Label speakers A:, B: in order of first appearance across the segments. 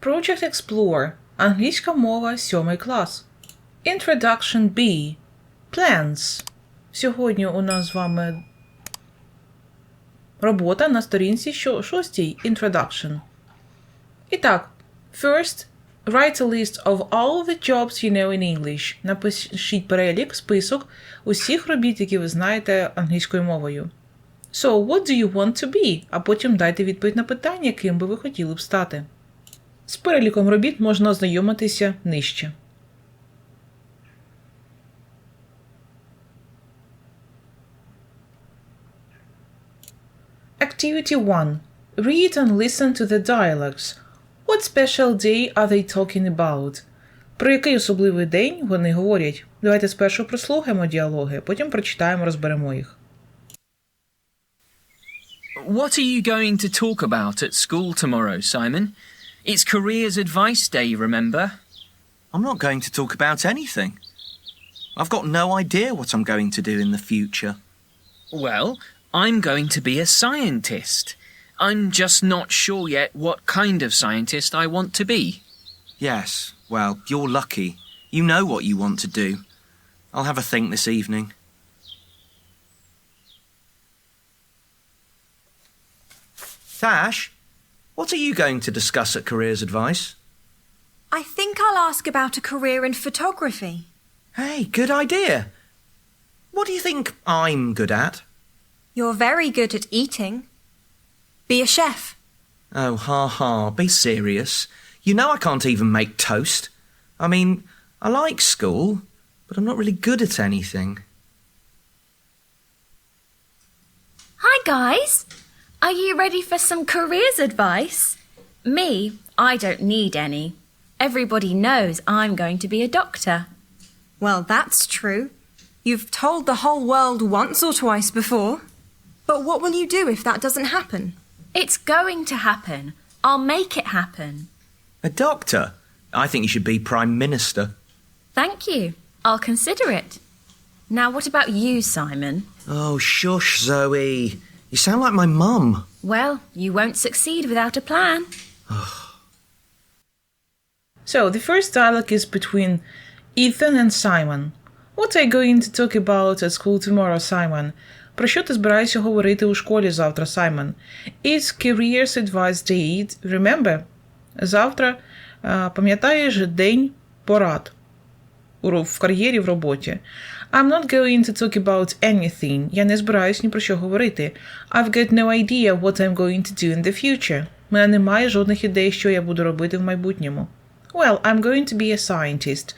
A: Project Explore. Англійська мова 7 клас. Introduction B. Plans. Сьогодні у нас з вами робота на сторінці 6 Introduction. І так, first, write a list of all the jobs you know in English. Напишіть перелік, список усіх робіт, які ви знаєте англійською мовою. So, what do you want to be? А потім дайте відповідь на питання, ким би ви хотіли б стати. З переліком робіт можна ознайомитися нижче. Activity 1. Read and listen to the dialogues. What special day are they talking about? Про який особливий день вони говорять? Давайте спершу прослухаємо діалоги, потім прочитаємо, розберемо їх.
B: What are you going to talk about at school tomorrow, Simon? It's Careers Advice Day, remember?
C: I'm not going to talk about anything. I've got no idea what I'm going to do in the future.
B: Well, I'm going to be a scientist. I'm just not sure yet what kind of scientist I want to be.
C: Yes, well, you're lucky. You know what you want to do. I'll have a think this evening. Tash, what are you going to discuss at Careers Advice?
D: I think I'll ask about a career in photography.
C: Hey, good idea. What do you think I'm good at?
D: You're very good at eating. Be a chef.
C: Oh, ha ha, be serious. You know I can't even make toast. I mean, I like school, but I'm not really good at anything.
E: Hi, guys. Are you ready for some careers advice? Me, I don't need any. Everybody knows I'm going to be a doctor.
D: Well, that's true. You've told the whole world once or twice before. But what will you do if that doesn't happen?
E: It's going to happen. I'll make it happen.
C: A doctor? I think you should be Prime Minister.
E: Thank you. I'll consider it. Now, what about you, Simon?
C: Oh, shush, Zoe. You sound like my mum.
E: Well, you won't succeed without a plan.
A: So, the first dialogue is between Ethan and Simon. What are you going to talk about at school tomorrow, Simon? Про що ти збираєшся говорити у школі завтра, Саймон? It's Careers Advice Day, remember? Завтра, е, пам'ятаєш, день порад у ро- в кар'єрі, в роботі. I'm not going to talk about anything. Я не збираюсь ні про що говорити. I've got no idea what I'm going to do in the future. У мене немає жодних ідей, що я буду робити в майбутньому. Well, I'm going to be a scientist.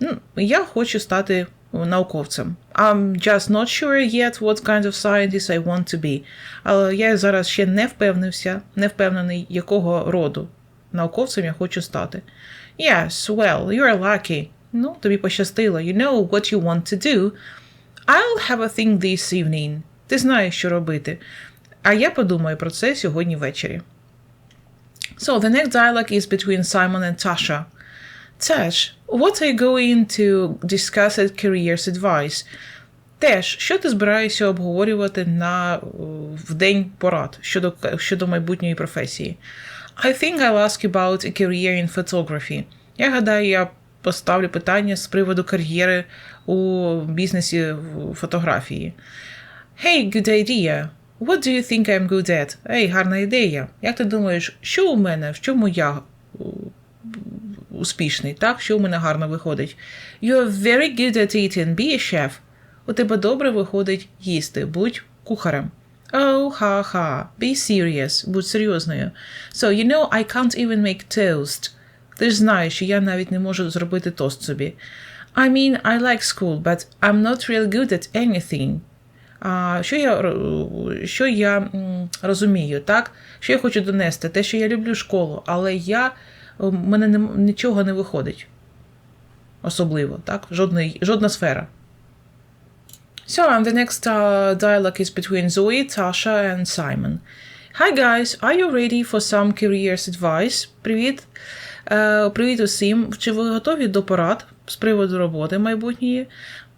A: Ну, я хочу стати науковцем. I'm just not sure yet what kind of scientist I want to be. Але я зараз ще не впевнився, не впевнений, якого роду науковцем я хочу стати. Yes, well, you're lucky. Ну, тобі пощастило. You know what you want to do. I'll have a think this evening. Ти знаєш, що робити. А я подумаю про це сьогодні ввечері. So the next dialogue is between Simon and Tasha. Tash, what are you going to discuss at Careers Advice? Теж, що ти збираєшся обговорювати на е, в день порад щодо, щодо майбутньої професії? I think I'll ask about a career in photography. Я гадаю, я поставлю питання з приводу кар'єри у бізнесі фотографії. Hey, good idea. What do you think I'm good at? Ей, гарна ідея. Як ти думаєш, що у мене, в чому я е, успішний, так? Що у мене гарно виходить? You're very good at eating. Be a chef. У тебе добре виходить їсти. Будь кухарем. Oh, ха-ха. Be serious. Будь серйозною. So, you know, I can't even make toast. Ти ж знаєш, що я навіть не можу зробити тост собі. I mean, I like school, but I'm not real good at anything. А, що я, що я розумію, так? Що я хочу донести? Те, що я люблю школу, але я, у мене не, нічого не виходить. Особливо, так? Жодної, жодна сфера. So, and the next uh, dialogue is between Zoe, Tasha, and Simon. Hi guys, are you ready for some careers advice? Привіт. Е, привіт усім. Чи ви готові до порад з приводу роботи майбутньої?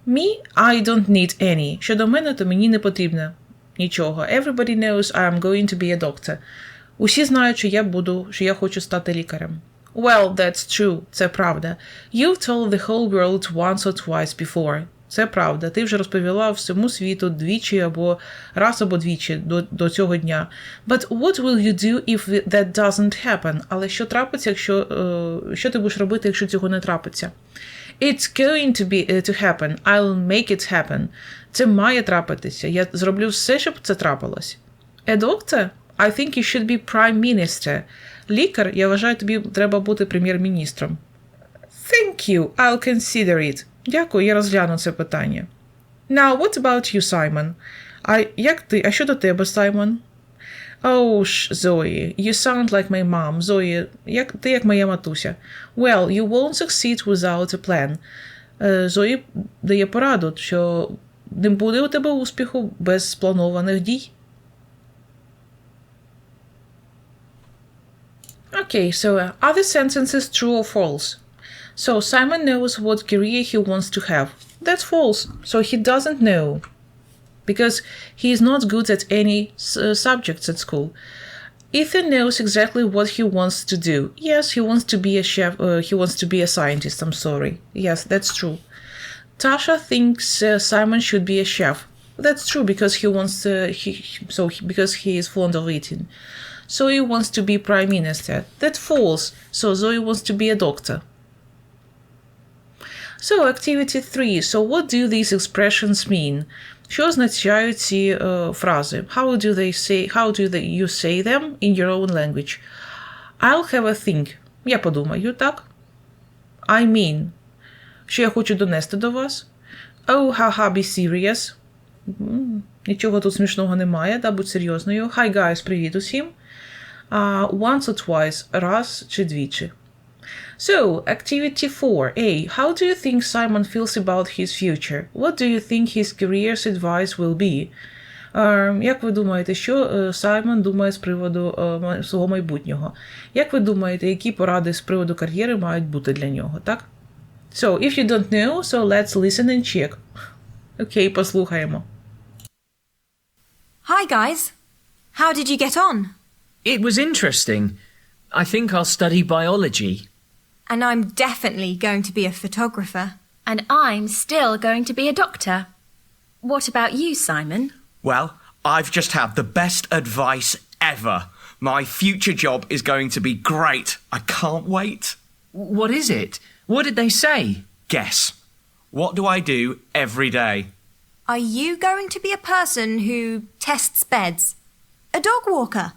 A: Me, I don't need any. Щодо мене, то мені не потрібно нічого. Everybody knows I am going to be a doctor. Усі знають, що я буду, що я хочу стати лікарем. Well, that's true. Це правда. You've told the whole world once or twice before. Це правда. Ти вже розповіла всьому світу двічі або раз або двічі до, до цього дня. But what will you do if that doesn't happen? Але що трапиться, якщо е, що ти будеш робити, якщо цього не трапиться? It's going to be uh, to happen. I'll make it happen. Це має трапитися. Я зроблю все, щоб це трапилось. A doctor? I think you should be prime minister. Лікар, я вважаю, тобі треба бути прем'єр-міністром. Thank you. I'll consider it. Дякую, я розгляну це питання. Now, what about you, Simon? А як ти? А що до тебе, Саймон? Oh, Zoe, you sound like my mom. Zoe, як, ти як моя матуся. Well, you won't succeed without a plan. Е, Зої дає пораду, що не буде у тебе успіху без спланованих дій. Okay, so uh, are the sentences true or false? So Simon knows what career he wants to have. That's false. So he doesn't know because he is not good at any uh, subjects at school. Ethan knows exactly what he wants to do. Yes, he wants to be a chef. Uh, he wants to be a scientist. I'm sorry. Yes, that's true. Tasha thinks uh, Simon should be a chef. That's true because he wants uh, he so he, because he is fond of eating. Zoe wants to be prime minister. That's false. So Zoe wants to be a doctor. So activity 3. So what do these expressions mean? Що означають ці е, фрази? How do they say how do they, you say them in your own language? I'll have a think. Я подумаю, так? I mean. Що я хочу донести до вас? Oh, haha, be serious. Нічого тут смішного немає, да, будь серйозною. Hi guys, привіт усім. Uh, once or twice, раз чи двічі. So, activity 4. A. How do you think Simon feels about his future? What do you think his career's advice will be? Е, як ви думаєте, що е, Саймон думає з приводу е, ма- свого майбутнього? Як ви думаєте, які поради з приводу кар'єри мають бути для нього, так? So, if you don't know, so let's listen and check. Окей, послухаємо.
D: Hi, guys. How did you get on?
B: It was interesting. I think I'll study biology.
D: And I'm definitely going to be a photographer.
E: And I'm still going to be a doctor. What about you, Simon?
C: Well, I've just had the best advice ever. My future job is going to be great. I can't wait.
B: What is it? What did they say?
C: Guess. What do I do every day?
D: Are you going to be a person who tests beds? A dog walker?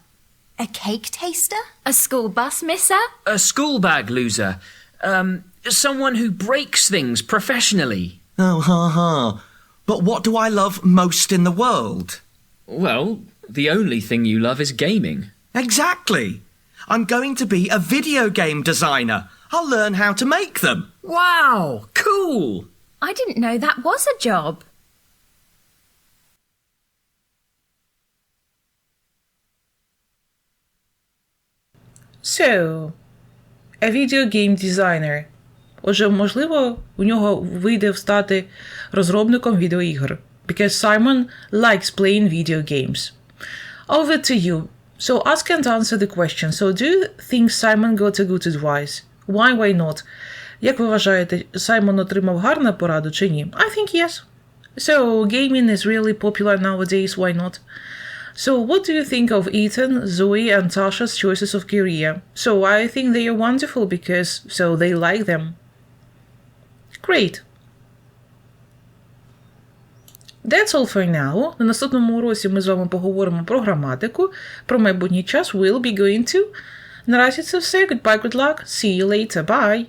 D: A cake taster?
E: A school bus misser?
B: A school bag loser. Um, someone who breaks things professionally.
C: Oh, ha ha. But what do I love most in the world?
B: Well, the only thing you love is gaming.
C: Exactly. I'm going to be a video game designer. I'll learn how to make them.
B: Wow, cool!
E: I didn't know that was a job.
A: So, a video game designer. Отже, можливо, у нього вийде стати розробником відеоігр. Because Simon likes playing video games. Over to you. So ask and answer the question. So do you think Simon got a good advice? Why, why not? Як ви вважаєте, Саймон отримав гарну пораду чи ні? I think yes. So gaming is really popular nowadays, why not? So, what do you think of Ethan, Zoe, and Tasha's choices of career? So, I think they are wonderful because so they like them. Great. That's all for now. На наступному уроці ми з вами поговоримо про граматику, про майбутній час. We'll be going to. Наразі це все. Goodbye, good luck. See you later. Bye.